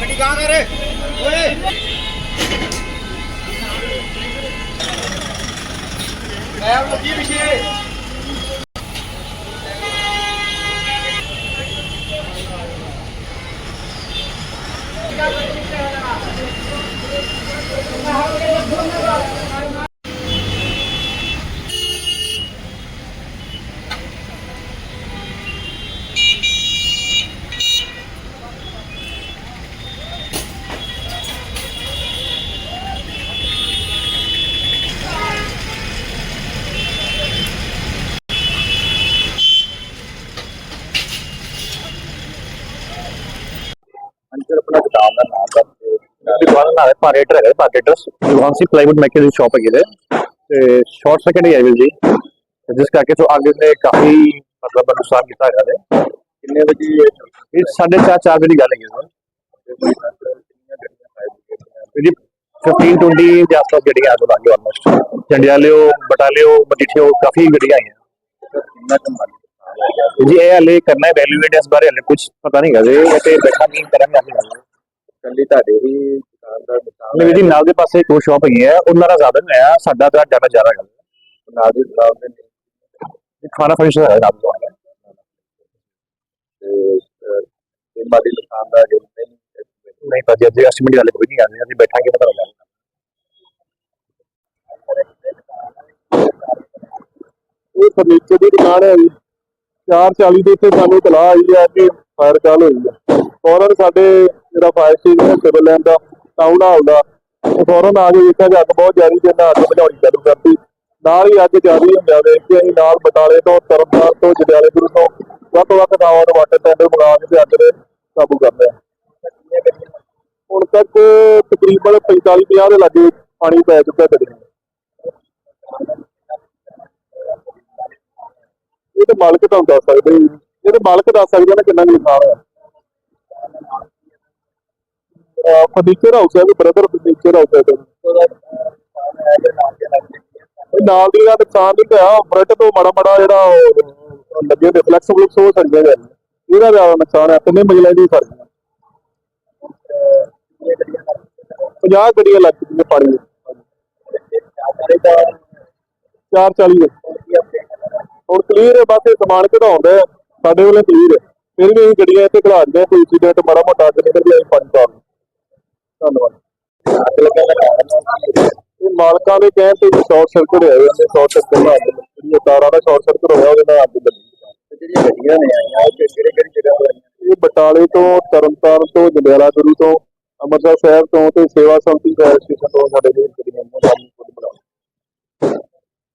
ਗੱਡੀ ਕਹਾਂ ਕਰ। ਓਏ। ਮੈਂ ਲੱਗੀ ਪਿਛੇ। ਦੁਕਾਨ ਦਾ ਨਾਮ ਦੱਸ ਦਿਓ ਦੁਕਾਨ ਦਾ ਨਾਮ ਹੈ ਪਾਰੇਟਰ ਹੈ ਪਾਰੇਟਰ ਦੁਕਾਨਸੀ ਪਲਾਈਵੁੱਡ ਮੇਕਰ ਦੀ ਸ਼ਾਪ ਹੈਗੀ ਹੈ ਤੇ ਸ਼ਾਰਟ ਸਰਕਟ ਹੀ ਆਈ ਜੀ। ਤੇ ਜਿਸ ਕਰਕੇ ਤੋਂ ਅੱਗ ਨੇ ਕਾਫੀ ਮਤਲਬ ਨੁਕਸਾਨ ਕੀਤਾ ਹੈਗਾ ਨੇ ਕਿੰਨੇ ਵਜੇ ਇਹ ਸਾਢੇ ਚਾਰ ਚਾਰ ਵਜੇ ਦੀ ਗੱਲ ਹੈਗੀ ਹੈ ਜੀ 15 20 ਦੇ ਆਸ-ਪਾਸ ਗੱਡੀਆਂ ਆ ਤੋਂ ਲੱਗੇ ਆਲਮੋਸਟ ਜੰਡਿਆਲਿਓ ਬਟਾਲਿਓ ਮਜੀਠਿਓ, ਕਾਫੀ ਗੱਡੀਆਂ ਆਈਆਂ। ਕਿੰਨਾ ਕਮਾਲ ਜੀ, ਇਹ ਹਲੇ ਕਰਨਾ ਹੈ ਵੈਲਿਊਏਟ ਇਸ ਬਾਰੇ ਹਲੇ ਕੁਝ ਪਤਾ ਨਹੀਂ ਗਾ ਜੀ। ਇਹ ਤੇ ਬੈਠਾ ਨਹੀਂ ਕਰਾਂਗੇ ਅਸੀਂ ਗੱਲ ਕੱਲੀ ਤੁਹਾਡੇ ਹੀ ਦੁਕਾਨ ਦਾ ਦੁਕਾਨ ਨਹੀਂ ਜੀ ਨਾਲ ਦੇ ਪਾਸੇ ਇੱਕ ਹੋਰ ਸ਼ਾਪ ਹੈਗੀ ਹੈ ਉਹਨਾਂ ਦਾ ਜ਼ਿਆਦਾ ਨਹੀਂ ਹੈ ਸਾਡਾ ਤਾਂ ਜ਼ਿਆਦਾ ਜ਼ਿਆਦਾ ਗੱਲ ਨਾਲ ਦੀ ਦੁਕਾਨ ਦੇ ਨੇ ਹੈ ਖਾਣਾ ਫਰਨੀਚਰ ਹੈ ਨਾਲ ਦਾ ਹੈ ਤੇ ਮਾਦੀ ਦੁਕਾਨ ਦਾ ਜੋ ਨਹੀਂ ਨਹੀਂ ਤਾਂ ਜੀ ਐਸਟੀਮੇਟ ਵਾਲੇ ਕੋਈ ਨਹੀਂ ਆਉਂਦੇ ਅਸੀਂ ਬੈਠਾਂਗੇ ਪਤਾ ਲੱਗਾ ਇਹ ਫਰਨੀਚਰ ਦੀ ਦੁਕਾਨ ਹੈ ਜੀ। 440 ਦੇ ਉੱਤੇ ਸਾਨੂੰ ਤਲਾਹ ਆਈ ਹੈ ਕਿ ਫਾਇਰ ਕਾਲ ਹੋਈ ਹੈ। ਫੌਰਨ ਸਾਡੇ ਜਿਹੜਾ ਫਾਇਰ ਸਟੇਸ਼ਨ ਹੈ ਸਿਵਲ ਲਾਈਨ ਦਾ ਟਾਊਨ ਹਾਲ ਦਾ ਫੌਰਨ ਆ ਕੇ ਵੇਖਿਆ ਕਿ ਬਹੁਤ ਜ਼ਿਆਦਾ ਤੇ ਇਹਨਾਂ ਅੱਗ ਬੁਝਾਉਣੀ ਚਾਲੂ ਕਰਤੀ। ਨਾਲ ਹੀ ਅੱਗ ਜ਼ਿਆਦਾ ਹੁੰਦਾ ਵੇਖ ਕੇ ਅਸੀਂ ਨਾਲ ਬਟਾਲੇ ਤੋਂ, ਤਰਨਤਾਰਨ ਤੋਂ ਜੜਿਆਲੇ ਗੁਰੂ ਤੋਂ ਵੱਖ ਵੱਖ ਥਾਵਾਂ ਤੋਂ ਵਾਟਰ ਟੈਂਡਰ ਮੰਗਾ ਕੇ ਅੱਗ ਦੇ ਕਾਬੂ ਕਰ ਲਿਆ। ਹੁਣ ਤੱਕ ਤਕਰੀਬਨ 45 50 ਦੇ ਲਾਗੇ ਪਾਣੀ ਪੈ ਚੁੱਕਾ ਗੱਡੀ ਇਹ ਤਾਂ ਮਾਲਕ ਤੁਹਾਨੂੰ ਦੱਸ ਸਕਦੇ ਇਹ ਤਾਂ ਮਾਲਕ ਦੱਸ ਸਕਦੇ ਨੇ ਕਿੰਨਾ ਕੁ ਨੁਕਸਾਨ ਹੋਇਆ। ਫਰਨੀਚਰ ਹਾਊਸ ਹੈ ਬ੍ਰਦਰ ਫਰਨੀਚਰ ਹਾਊਸ ਹੈ। ਇਹ ਨਾਲ ਦੀ ਦਾ ਨੁਕਸਾਨ ਨਹੀਂ ਪਿਆ ਫਰੰਟ ਤੋਂ ਮਾੜਾ ਮਾੜਾ ਜਿਹੜਾ ਲੱਗੇ ਹੁੰਦੇ ਫਲੈਕਸ ਫਲੁਕਸ ਹੋ ਸਕਦੇ ਨੇ ਇਹਦਾ ਜ਼ਿਆਦਾ ਨੁਕਸਾਨ ਹੈ, ਤਿੰਨੇ ਮੰਜ਼ਿਲਾਂ ਦੀ ਸੜ 50 ਗੱਡੀਆਂ ਲੱਗ ਚੁੱਕੀਆਂ ਪਾਣੀ ਵਿੱਚ 440 ਹੁਣ ਕਲੀਅਰ ਹੈ, ਬਸ ਇਹ ਸਮਾਨ ਕਢਾਉਂਦਾ ਸਾਡੇ ਵੱਲੋਂ ਕਲੀਅਰ ਹੈ। ਫਿਰ ਵੀ ਗੱਡੀਆਂ ਇੱਥੇ ਖੜਾ ਦਿੰਦੇ ਕੋਈ ਇੰਸੀਡੈਂਟ ਮਾੜਾ ਮੋਟਾ ਅੱਗ ਨਿਕਲ ਗਿਆ ਅਸੀਂ ਪਾਣੀ ਪਾ ਦਿੰਦੇ ਹਾਂ। ਧੰਨਵਾਦ ਇਹ ਮਾਲਕਾਂ ਦੇ ਕਹਿਣ ਤੇ ਸ਼ਾਰਟ ਸਰਕਟ ਹੋਇਆ ਉਹਨੇ ਸ਼ਾਰਟ ਸਰਕਟ ਨਾਲ। ਜਿਹੜੀ ਤਾਰਾਂ ਦਾ ਸ਼ਾਰਟ ਸਰਕਟ ਹੋਇਆ ਉਹਦੇ ਨਾਲ ਅੱਗ ਲੱਗੀ ਜਿਹੜੀਆਂ ਗੱਡੀਆਂ ਨੇ ਆਈਆਂ ਉਹ ਕਿਹੜੇ ਕਿਹੜੀ ਜਗ੍ਹਾ ਤੋਂ ਆਈਆਂ ਇਹ ਬਟਾਲੇ ਤੋਂ ਤਰਨਤਾਰਨ ਤੋਂ ਜੰਡਿਆਲਾ ਤੋਂ ਅੰਮ੍ਰਿਤਸਰ ਸਾਹਿਬ ਤੋਂ ਤੇ ਸੇਵਾ ਸੰਤੀ ਫਾਇਰ ਸਟੇਸ਼ਨ ਤੋਂ ਸਾਡੇ ਕੋਲ ਗੱਡੀਆਂ ਆਈਆਂ